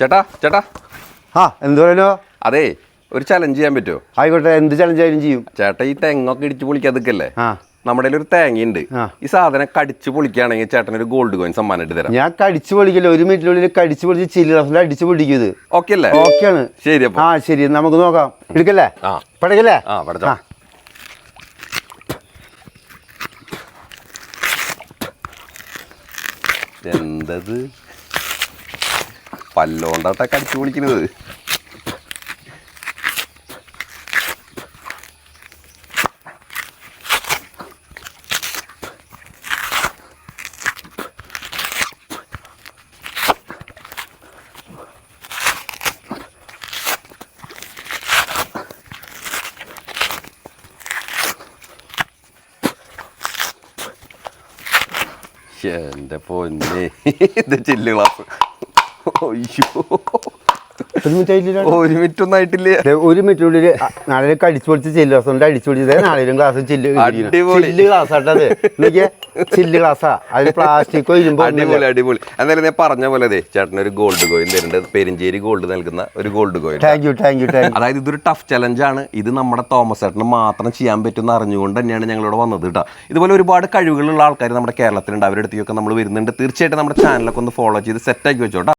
ചേട്ടാ ചേട്ടാ. ആ എന്ത് പറയുന്നോ? അതെ ഒരു ചലഞ്ച് ചെയ്യാൻ പറ്റുമോ? ആയിക്കോട്ടെ എന്ത് ചലഞ്ച് ആയാലും ചെയ്യും. ചേട്ടാ ഈ തെങ്ങൊക്കെ ഇടിച്ച് പൊളിക്കാതൊക്കെയല്ലേ ആ. നമ്മുടെ ഒരു തേങ്ങയുണ്ട്. ഈ സാധനം കടിച്ചു പൊളിക്കുകയാണെങ്കിൽ ചേട്ടന് ഒരു ഗോൾഡ് കോയിൻ സമ്മാനമായിട്ട് തരാം. ഞാൻ കടിച്ചു പൊളിക്കില്ല ഒരു മിനിറ്റിനുള്ളിൽ കടിച്ചു പൊളിച്ച് ചില്ലി റഫിൽ അടിച്ചു പൊളിക്കും ഇത്. ഓക്കെ അല്ലേ? ഓക്കെ ആണ്. ശരി അപ്പൊ. ആ ശരി നമുക്ക് നോക്കാം. എടുക്കല്ലേ? ആ. പടക്കല്ലേ? ആ പഠിച്ചോ എന്തത് പല്ലോണ്ടാട്ടാ കടിച്ചു പൊളിക്കുന്നത് എന്റെ പൊന്നെ ഇത് ചില്ല് ക്ലാസ് ഒരു മിനിറ്റ് ഒന്നും ആയിട്ടില്ല ഒരു മിനിറ്റിനുള്ളിൽ നാളെ അടിച്ചു പൊളിച്ച് ചില്ല് ഗ്ലാസ് കൊണ്ട് അടിച്ചു പൊളിച്ചത് നാളെയും ക്ലാസ് ചില്ല് അടിപൊളി. ചില്ല് ക്ലാസ് ആട്ടത് ചില്ല് ക്ലാസ്സാ അതിൽ പ്ലാസ്റ്റിക്കോ ഇരുമ്പോ അടിപൊളി അടിപൊളി. എന്നാലും ഞാൻ പറഞ്ഞ പോലെ അതെ ചേട്ടൻ ഒരു ഗോൾഡ് കോയിൻ തരുന്നുണ്ട്. പെരിഞ്ചേരി ഗോൾഡ് നൽകുന്ന ഒരു gold coin thank you thank you thank അതായത് ഇതൊരു ടഫ് ചലഞ്ച് ആണ്. ഇത് നമ്മുടെ തോമസ് ചേട്ടന് മാത്രം ചെയ്യാൻ പറ്റുന്ന അറിഞ്ഞുകൊണ്ട് തന്നെയാണ് ഞങ്ങളിവിടെ വന്നത് കേട്ടോ ഇതുപോലെ ഒരുപാട് കഴിവുകളുള്ള ആൾക്കാർ നമ്മുടെ കേരളത്തിലുണ്ട്. അവരുടെ അടുത്തേക്കൊക്കെ നമ്മൾ വരുന്നുണ്ട്. തീർച്ചയായിട്ടും നമ്മുടെ ചാനലൊക്കെ ഒന്ന് ഫോളോ ചെയ്ത് സെറ്റാക്കി വെച്ചോട്ടോ.